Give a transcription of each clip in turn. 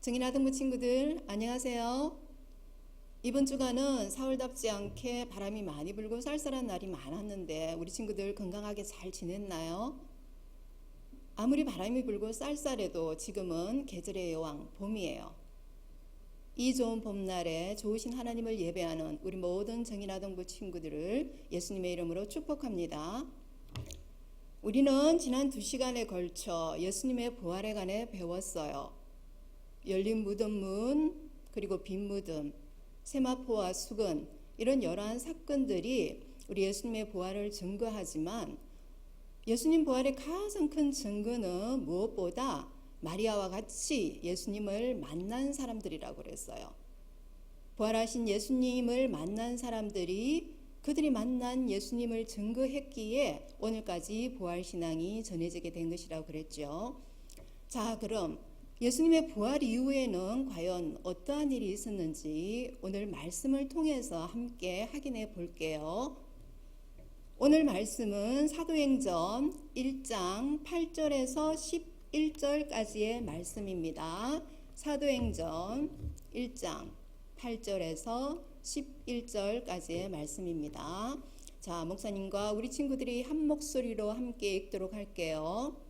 정인아동부 친구들 안녕하세요. 이번 주간은 사월답지 않게 바람이 많이 불고 쌀쌀한 날이 많았는데 우리 친구들 건강하게 잘 지냈나요? 아무리 바람이 불고 쌀쌀해도 지금은 계절의 여왕 봄이에요. 이 좋은 봄날에 좋으신 하나님을 예배하는 우리 모든 정인아동부 친구들을 예수님의 이름으로 축복합니다. 우리는 지난 두 시간에 걸쳐 예수님의 부활에 관해 배웠어요. 열린 무덤 문, 그리고 빈 무덤, 세마포와 수건, 이런 여러한 사건들이 우리 예수님의 부활을 증거하지만 예수님 부활의 가장 큰 증거는 무엇보다 마리아와 같이 예수님을 만난 사람들이라고 그랬어요. 부활하신 예수님을 만난 사람들이 그들이 만난 예수님을 증거했기에 오늘까지 부활신앙이 전해지게 된 것이라고 그랬죠. 자, 그럼 예수님의 부활 이후에는 과연 어떠한 일이 있었는지 오늘 말씀을 통해서 함께 확인해 볼게요. 오늘 말씀은 사도행전 1장 8절에서 11절까지의 말씀입니다. 사도행전 1장 8절에서 11절까지의 말씀입니다. 자, 목사님과 우리 친구들이 한 목소리로 함께 읽도록 할게요.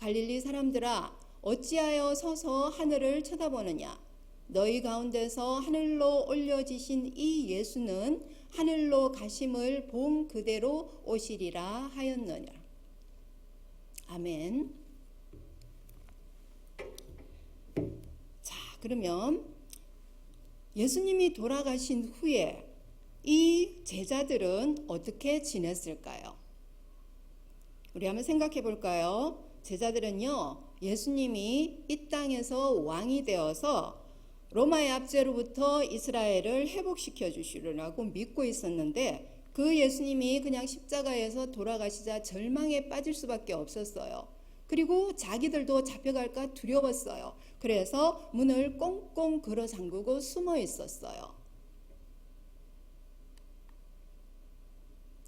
갈릴리 사람들아 어찌하여 서서 하늘을 쳐다보느냐 너희 가운데서 하늘로 올려지신 이 예수는 하늘로 가심을 본 그대로 오시리라 하였느냐 아멘 자 그러면 예수님이 돌아가신 후에 이 제자들은 어떻게 지냈을까요? 우리 한번 생각해 볼까요? 제자들은요, 예수님이 이 땅에서 왕이 되어서 로마의 압제로부터 이스라엘을 회복시켜 주시려고 믿고 있었는데 그 예수님이 그냥 십자가에서 돌아가시자 절망에 빠질 수밖에 없었어요. 그리고 자기들도 잡혀갈까 두려웠어요. 그래서 문을 꽁꽁 걸어 잠그고 숨어 있었어요.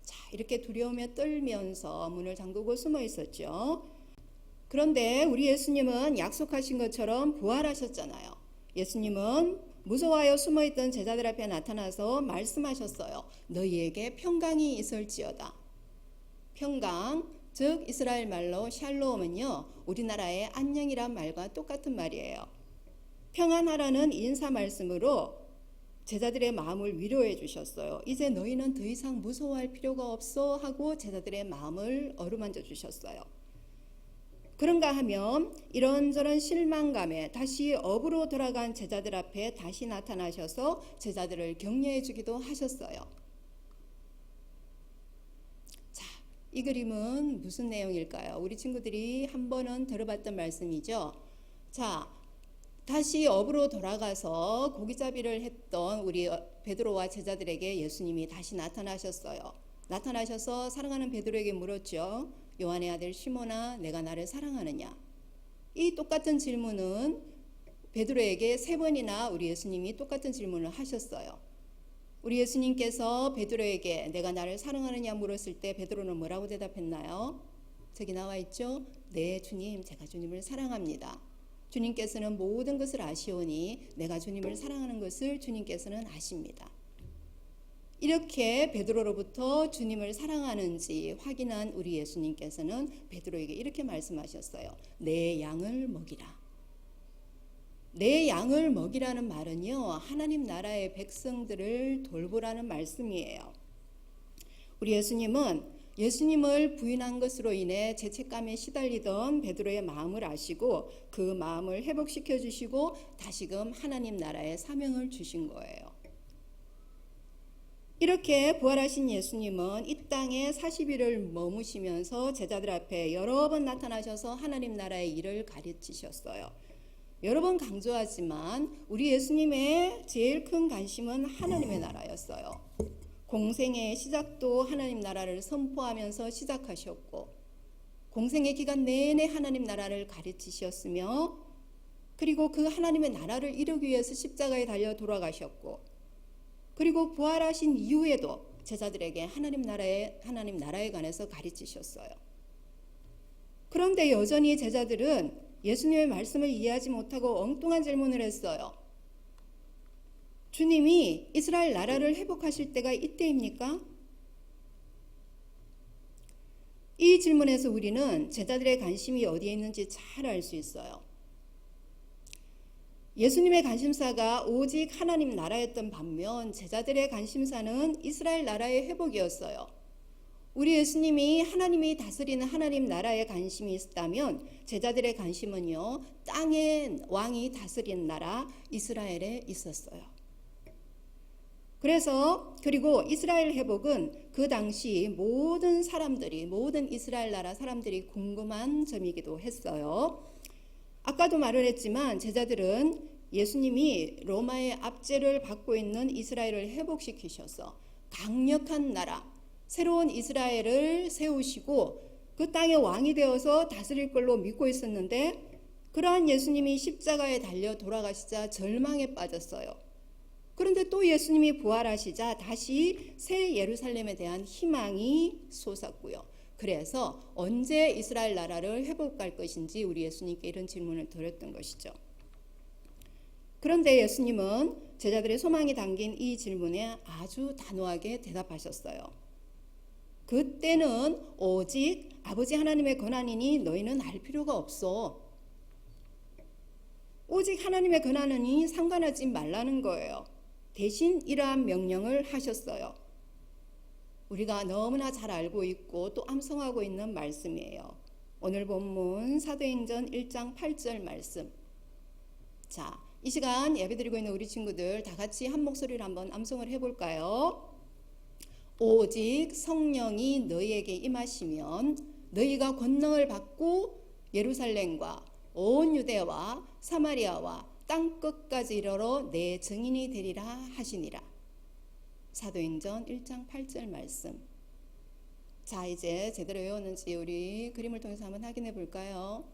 자, 이렇게 두려움에 떨면서 문을 잠그고 숨어 있었죠. 그런데 우리 예수님은 약속하신 것처럼 부활하셨잖아요. 예수님은 무서워하여 숨어있던 제자들 앞에 나타나서 말씀하셨어요. 너희에게 평강이 있을지어다. 평강, 즉 이스라엘 말로 샬롬은요. 우리나라의 안녕이란 말과 똑같은 말이에요. 평안하라는 인사 말씀으로 제자들의 마음을 위로해 주셨어요. 이제 너희는 더 이상 무서워할 필요가 없어 하고 제자들의 마음을 어루만져 주셨어요. 그런가 하면 이런저런 실망감에 다시 업으로 돌아간 제자들 앞에 다시 나타나셔서 제자들을 격려해 주기도 하셨어요. 자, 이 그림은 무슨 내용일까요? 우리 친구들이 한 번은 들어봤던 말씀이죠. 자, 다시 업으로 돌아가서 고기잡이를 했던 우리 베드로와 제자들에게 예수님이 다시 나타나셨어요. 나타나셔서 사랑하는 베드로에게 물었죠. 요한의 아들 시모나 내가 나를 사랑하느냐? 이 똑같은 질문은 베드로에게 세 번이나 우리 예수님이 똑같은 질문을 하셨어요. 우리 예수님께서 베드로에게 내가 나를 사랑하느냐 물었을 때 베드로는 뭐라고 대답했나요? 저기 나와 있죠? 네, 주님, 제가 주님을 사랑합니다. 주님께서는 모든 것을 아시오니 내가 주님을 사랑하는 것을 주님께서는 아십니다. 이렇게 베드로로부터 주님을 사랑하는지 확인한 우리 예수님께서는 베드로에게 이렇게 말씀하셨어요. 내 양을 먹이라. 내 양을 먹이라는 말은요, 하나님 나라의 백성들을 돌보라는 말씀이에요. 우리 예수님은 예수님을 부인한 것으로 인해 죄책감에 시달리던 베드로의 마음을 아시고 그 마음을 회복시켜 주시고 다시금 하나님 나라의 사명을 주신 거예요. 이렇게 부활하신 예수님은 이 땅에 40일을 머무시면서 제자들 앞에 여러 번 나타나셔서 하나님 나라의 일을 가르치셨어요. 여러 번 강조하지만 우리 예수님의 제일 큰 관심은 하나님의 나라였어요. 공생의 시작도 하나님 나라를 선포하면서 시작하셨고 공생의 기간 내내 하나님 나라를 가르치셨으며 그리고 그 하나님의 나라를 이루기 위해서 십자가에 달려 돌아가셨고 그리고 부활하신 이후에도 제자들에게 하나님 나라에 하나님 나라에 관해서 가르치셨어요. 그런데 여전히 제자들은 예수님의 말씀을 이해하지 못하고 엉뚱한 질문을 했어요. 주님이 이스라엘 나라를 회복하실 때가 이때입니까? 이 질문에서 우리는 제자들의 관심이 어디에 있는지 잘 알 수 있어요. 예수님의 관심사가 오직 하나님 나라였던 반면 제자들의 관심사는 이스라엘 나라의 회복이었어요. 우리 예수님이 하나님이 다스리는 하나님 나라에 관심이 있다면 제자들의 관심은요 땅의 왕이 다스리는 나라 이스라엘에 있었어요. 그래서 그리고 이스라엘 회복은 그 당시 모든 사람들이 모든 이스라엘 나라 사람들이 궁금한 점이기도 했어요. 아까도 말을 했지만 제자들은 예수님이 로마의 압제를 받고 있는 이스라엘을 회복시키셔서 강력한 나라, 새로운 이스라엘을 세우시고 그 땅의 왕이 되어서 다스릴 걸로 믿고 있었는데 그러한 예수님이 십자가에 달려 돌아가시자 절망에 빠졌어요. 그런데 또 예수님이 부활하시자 다시 새 예루살렘에 대한 희망이 솟았고요. 그래서 언제 이스라엘 나라를 회복할 것인지 우리 예수님께 이런 질문을 드렸던 것이죠. 그런데 예수님은 제자들의 소망이 담긴 이 질문에 아주 단호하게 대답하셨어요. 그때는 오직 아버지 하나님의 권한이니 너희는 알 필요가 없어. 오직 하나님의 권한이니 상관하지 말라는 거예요. 대신 이러한 명령을 하셨어요. 우리가 너무나 잘 알고 있고 또 암송하고 있는 말씀이에요. 오늘 본문 사도행전 1장 8절 말씀. 자, 이 시간 예배드리고 있는 우리 친구들 다 같이 한 목소리로 한번 암송을 해 볼까요? 오직 성령이 너희에게 임하시면 너희가 권능을 받고 예루살렘과 온 유대와 사마리아와 땅 끝까지 이르러 내 증인이 되리라 하시니라. 사도행전 1장 8절 말씀. 자, 이제 제대로 외웠는지 우리 그림을 통해서 한번 확인해 볼까요?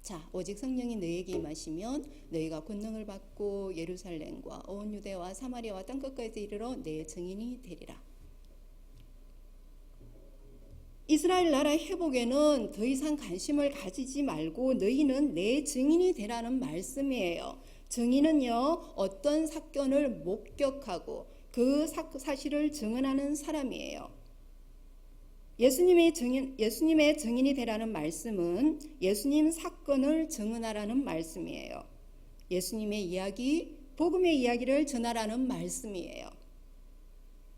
자, 오직 성령이 너희에게 임하시면 너희가 권능을 받고 예루살렘과 온 유대와 사마리아와 땅 끝까지 이르러 내 증인이 되리라. 이스라엘 나라 회복에는 더 이상 관심을 가지지 말고 너희는 내 증인이 되라는 말씀이에요. 증인은요, 어떤 사건을 목격하고 그 사실을 증언하는 사람이에요. 예수님의 증인, 예수님의 증인이 되라는 말씀은 예수님 사건을 증언하라는 말씀이에요. 예수님의 이야기, 복음의 이야기를 전하라는 말씀이에요.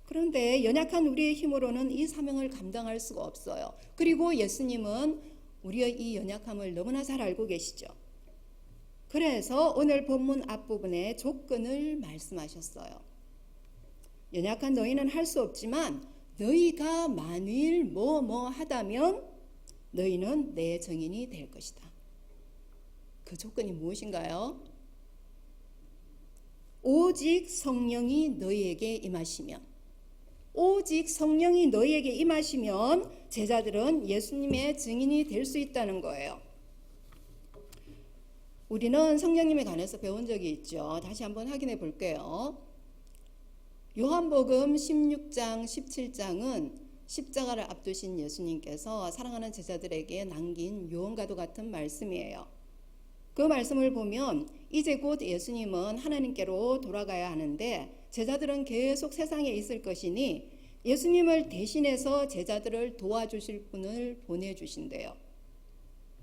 그런데 연약한 우리의 힘으로는 이 사명을 감당할 수가 없어요. 그리고 예수님은 우리의 이 연약함을 너무나 잘 알고 계시죠. 그래서 오늘 본문 앞부분에 조건을 말씀하셨어요. 연약한 너희는 할 수 없지만 너희가 만일 뭐뭐 하다면 너희는 내 정인이 될 것이다. 그 조건이 무엇인가요? 오직 성령이 너희에게 임하시면 오직 성령이 너희에게 임하시면 제자들은 예수님의 증인이 될 수 있다는 거예요. 우리는 성령님에 관해서 배운 적이 있죠. 다시 한번 확인해 볼게요. 요한복음 16장, 17장은 십자가를 앞두신 예수님께서 사랑하는 제자들에게 남긴 요원과도 같은 말씀이에요. 그 말씀을 보면 이제 곧 예수님은 하나님께로 돌아가야 하는데 제자들은 계속 세상에 있을 것이니 예수님을 대신해서 제자들을 도와주실 분을 보내주신대요.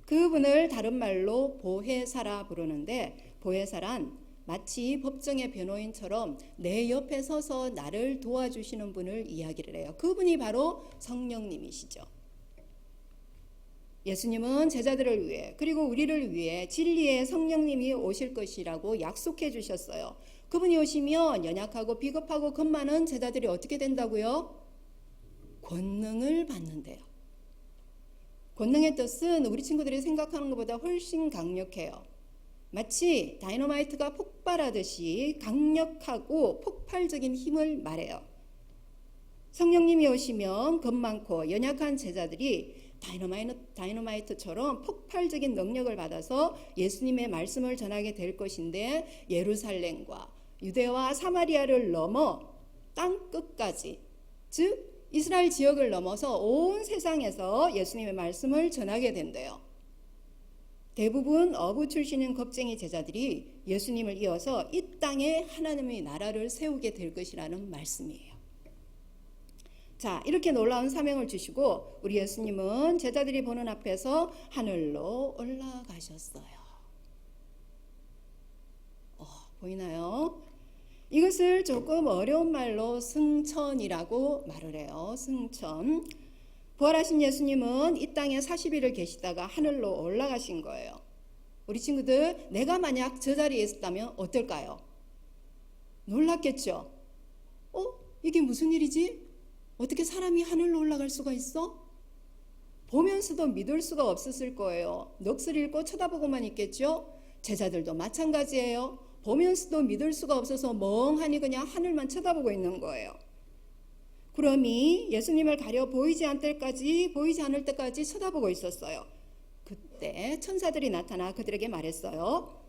그분을 다른 말로 보혜사라 부르는데 보혜사란 마치 법정의 변호인처럼 내 옆에 서서 나를 도와주시는 분을 이야기를 해요. 그분이 바로 성령님이시죠. 예수님은 제자들을 위해 그리고 우리를 위해 진리의 성령님이 오실 것이라고 약속해 주셨어요. 그분이 오시면 연약하고 비겁하고 겁 많은 제자들이 어떻게 된다고요? 권능을 받는데요. 권능의 뜻은 우리 친구들이 생각하는 것보다 훨씬 강력해요. 마치 다이너마이트가 폭발하듯이 강력하고 폭발적인 힘을 말해요. 성령님이 오시면 겁 많고 연약한 제자들이 다이너마이트, 다이너마이트 처럼 폭발적인 능력을 받아서 예수님의 말씀을 전하게 될 것인데 예루살렘과 유대와 사마리아를 넘어 땅 끝까지 즉 이스라엘 지역을 넘어서 온 세상에서 예수님의 말씀을 전하게 된대요. 대부분 어부 출신인 겁쟁이 제자들이 예수님을 이어서 이 땅에 하나님의 나라를 세우게 될 것이라는 말씀이에요. 자, 이렇게 놀라운 사명을 주시고 우리 예수님은 제자들이 보는 앞에서 하늘로 올라가셨어요. 어, 보이나요? 이것을 조금 어려운 말로 승천이라고 말을 해요. 승천. 부활하신 예수님은 이 땅에 40일을 계시다가 하늘로 올라가신 거예요. 우리 친구들, 내가 만약 저 자리에 있었다면 어떨까요? 놀랐겠죠? 어? 이게 무슨 일이지? 어떻게 사람이 하늘로 올라갈 수가 있어? 보면서도 믿을 수가 없었을 거예요. 넋을 잃고 쳐다보고만 있겠죠? 제자들도 마찬가지예요. 보면서도 믿을 수가 없어서 멍하니 그냥 하늘만 쳐다보고 있는 거예요. 그럼이 예수님을 가려 보이지 않을 때까지 보이지 않을 때까지 쳐다보고 있었어요. 그때 천사들이 나타나 그들에게 말했어요.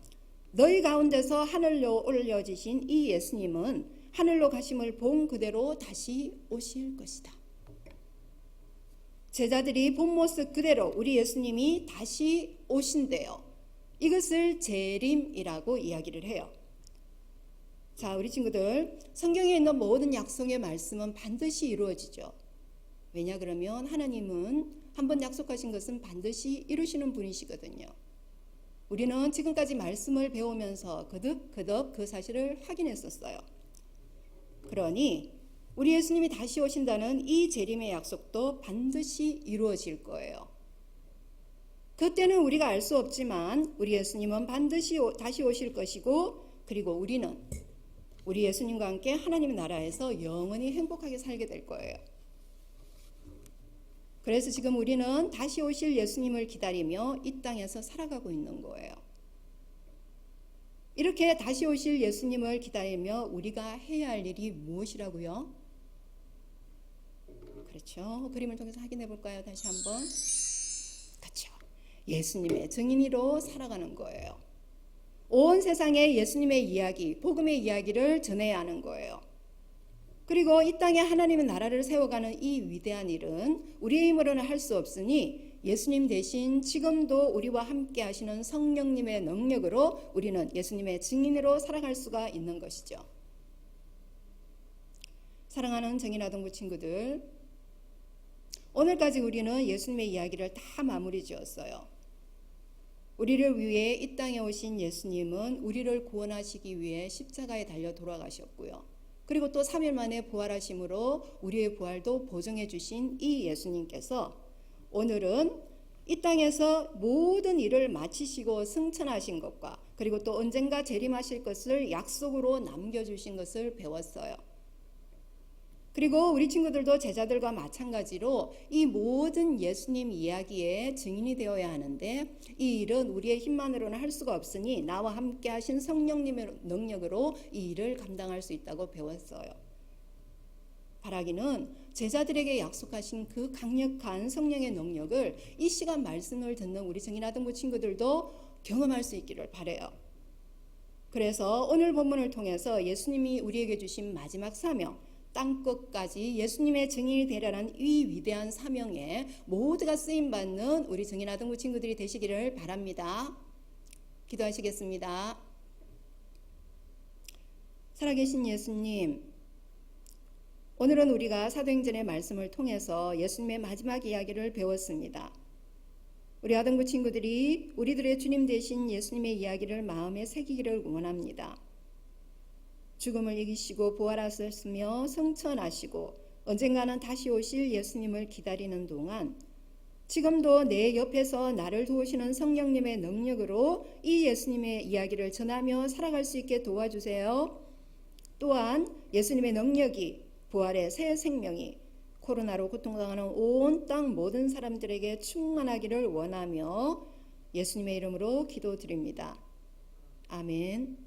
너희 가운데서 하늘로 올려지신 이 예수님은 하늘로 가심을 본 그대로 다시 오실 것이다. 제자들이 본 모습 그대로 우리 예수님이 다시 오신대요. 이것을 재림이라고 이야기를 해요. 자, 우리 친구들, 성경에 있는 모든 약속의 말씀은 반드시 이루어지죠. 왜냐 그러면 하나님은 한번 약속하신 것은 반드시 이루시는 분이시거든요. 우리는 지금까지 말씀을 배우면서 거듭거듭 그 사실을 확인했었어요. 그러니 우리 예수님이 다시 오신다는 이 재림의 약속도 반드시 이루어질 거예요. 그때는 우리가 알 수 없지만 우리 예수님은 반드시 다시 오실 것이고 그리고 우리는 우리 예수님과 함께 하나님의 나라에서 영원히 행복하게 살게 될 거예요. 그래서 지금 우리는 다시 오실 예수님을 기다리며 이 땅에서 살아가고 있는 거예요. 이렇게 다시 오실 예수님을 기다리며 우리가 해야 할 일이 무엇이라고요? 그렇죠. 그림을 통해서 확인해 볼까요? 다시 한번. 그렇죠. 예수님의 증인으로 살아가는 거예요. 온 세상에 예수님의 이야기, 복음의 이야기를 전해야 하는 거예요. 그리고 이 땅에 하나님의 나라를 세워가는 이 위대한 일은 우리의 힘으로는 할 수 없으니 예수님 대신 지금도 우리와 함께 하시는 성령님의 능력으로 우리는 예수님의 증인으로 살아갈 수가 있는 것이죠. 사랑하는 정인아동부 친구들, 오늘까지 우리는 예수님의 이야기를 다 마무리 지었어요. 우리를 위해 이 땅에 오신 예수님은 우리를 구원하시기 위해 십자가에 달려 돌아가셨고요. 그리고 또 3일 만에 부활하심으로 우리의 부활도 보증해 주신 이 예수님께서 오늘은 이 땅에서 모든 일을 마치시고 승천하신 것과 그리고 또 언젠가 재림하실 것을 약속으로 남겨주신 것을 배웠어요. 그리고 우리 친구들도 제자들과 마찬가지로 이 모든 예수님 이야기의 증인이 되어야 하는데 이 일은 우리의 힘만으로는 할 수가 없으니 나와 함께 하신 성령님의 능력으로 이 일을 감당할 수 있다고 배웠어요. 바라기는 제자들에게 약속하신 그 강력한 성령의 능력을 이 시간 말씀을 듣는 우리 증인하던 친구들도 경험할 수 있기를 바래요. 그래서 오늘 본문을 통해서 예수님이 우리에게 주신 마지막 사명 땅 끝까지 예수님의 증인이 되려는 이 위대한 사명에 모두가 쓰임 받는 우리 증인 아동부 친구들이 되시기를 바랍니다. 기도하시겠습니다. 살아계신 예수님, 오늘은 우리가 사도행전의 말씀을 통해서 예수님의 마지막 이야기를 배웠습니다. 우리 아동부 친구들이 우리들의 주님 되신 예수님의 이야기를 마음에 새기기를 원합니다. 죽음을 이기시고 부활하셨으며 성천하시고 언젠가는 다시 오실 예수님을 기다리는 동안 지금도 내 옆에서 나를 도우시는 성령님의 능력으로 이 예수님의 이야기를 전하며 살아갈 수 있게 도와주세요. 또한 예수님의 능력이 부활의 새 생명이 코로나로 고통당하는 온 땅 모든 사람들에게 충만하기를 원하며 예수님의 이름으로 기도드립니다. 아멘.